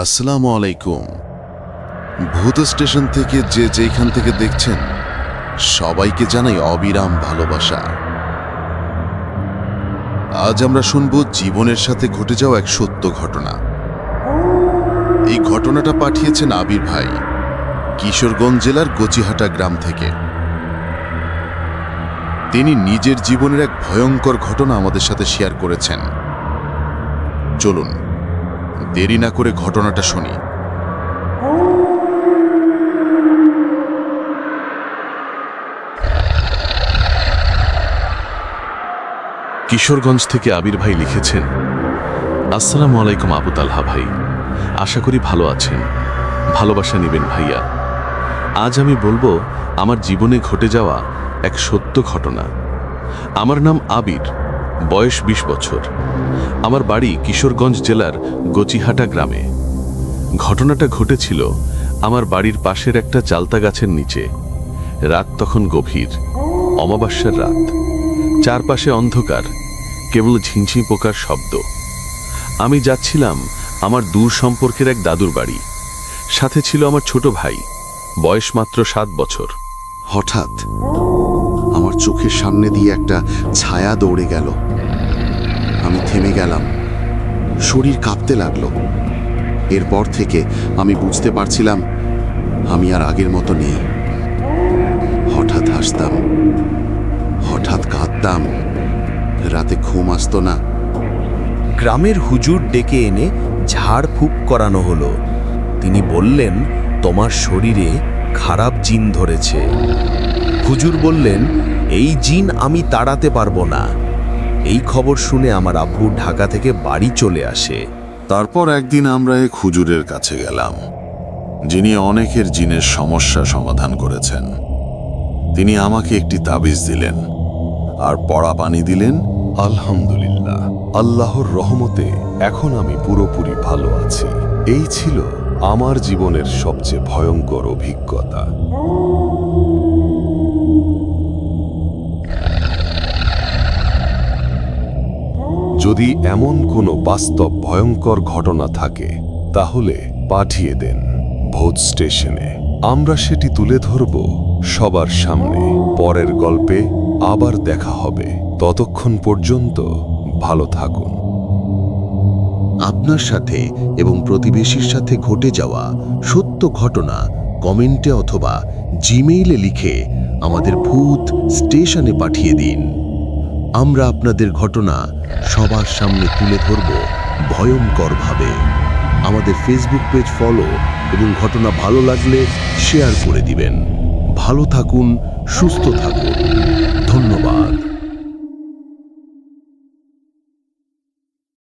আসসালামু আলাইকুম। ভূত স্টেশন থেকে যে যেখান থেকে দেখছেন, সবাইকে জানাই অবিরাম ভালোবাসা। আজ আমরা শুনব জীবনের সাথে ঘটে যাওয়া এক সত্য ঘটনা। এই ঘটনাটা পাঠিয়েছেন আবির ভাই, কিশোরগঞ্জ জেলার গচিহাটা গ্রাম থেকে। তিনি নিজের জীবনের এক ভয়ঙ্কর ঘটনা আমাদের সাথে শেয়ার করেছেন। চলুন। দেরি না করে ঘটনাটা শুনি। কিশোরগঞ্জ থেকে আবির ভাই লিখেছেন, আসসালামু আলাইকুম আবু তালহা ভাই। আশা করি ভালো আছেন। ভালোবাসা নেবেন ভাইয়া। আজ আমি বলব, আমার জীবনে ঘটে যাওয়া এক সত্য ঘটনা। আমার নাম আবির। বয়স ২০ বছর। আমার বাড়ি কিশোরগঞ্জ জেলার গচিহাটা গ্রামে। ঘটনাটা ঘটেছিল আমার বাড়ির পাশের একটা চালতা গাছের নিচে। রাত তখন গভীর, অমাবস্যার রাত। চারপাশে অন্ধকার, কেবল ঝিঁঝি পোকার শব্দ। আমি যাচ্ছিলাম আমার দূর সম্পর্কের এক দাদুর বাড়ি। সাথে ছিল আমার ছোট ভাই, বয়স মাত্র সাত বছর। হঠাৎ আমার চোখের সামনে দিয়ে একটা ছায়া দৌড়ে গেল। আমি থেমে গেলাম। শরীর কাঁপতে লাগল। এরপর থেকে আমি বুঝতে পারছিলাম আমি আর আগের মতো নেই। হঠাৎ হাসতাম। হঠাৎ কাঁদতাম। রাতে ঘুম আসতো না। গ্রামের হুজুর ডেকে এনে ঝাড় ঝাড়ফুঁক করানো হলো। তিনি বললেন, তোমার শরীরে খারাপ জিন ধরেছে। হুজুর বললেন এই জিন আমি তাড়াতে পারব না। এই খবর শুনে আমার আব্বু ঢাকা থেকে বাড়ি চলে আসে। তারপর একদিন আমরা এক হুজুরের কাছে গেলাম। যিনি অনেকের জিনের সমস্যা সমাধান করেছেন। তিনি আমাকে একটি তাবিজ দিলেন আর পড়া পানি দিলেন, আলহামদুলিল্লাহ, আল্লাহর রহমতে এখন আমি পুরোপুরি ভালো আছি। এই ছিল আমার জীবনের সবচেয়ে ভয়ঙ্কর অভিজ্ঞতা। যদি এমন কোনো বাস্তব ভয়ঙ্কর ঘটনা থাকে, তাহলে পাঠিয়ে দেন ভোট স্টেশনে। আমরা সেটি তুলে ধরব সবার সামনে। পরের গল্পে আবার দেখা হবে। ততক্ষণ পর্যন্ত ভালো থাকুন। আপনার সাথে এবং প্রতিবেশীর সাথে ঘটে যাওয়া সত্য ঘটনা কমেন্টে অথবা জিমেইলে লিখে আমাদের ভূত স্টেশনে পাঠিয়ে দিন। আমরা আপনাদের ঘটনা সবার সামনে তুলে ধরব ভয়ঙ্করভাবে। আমাদের ফেসবুক পেজ ফলো এবং ঘটনা ভালো লাগলে শেয়ার করে দিবেন। ভালো থাকুন, সুস্থ থাকুন। ধন্যবাদ।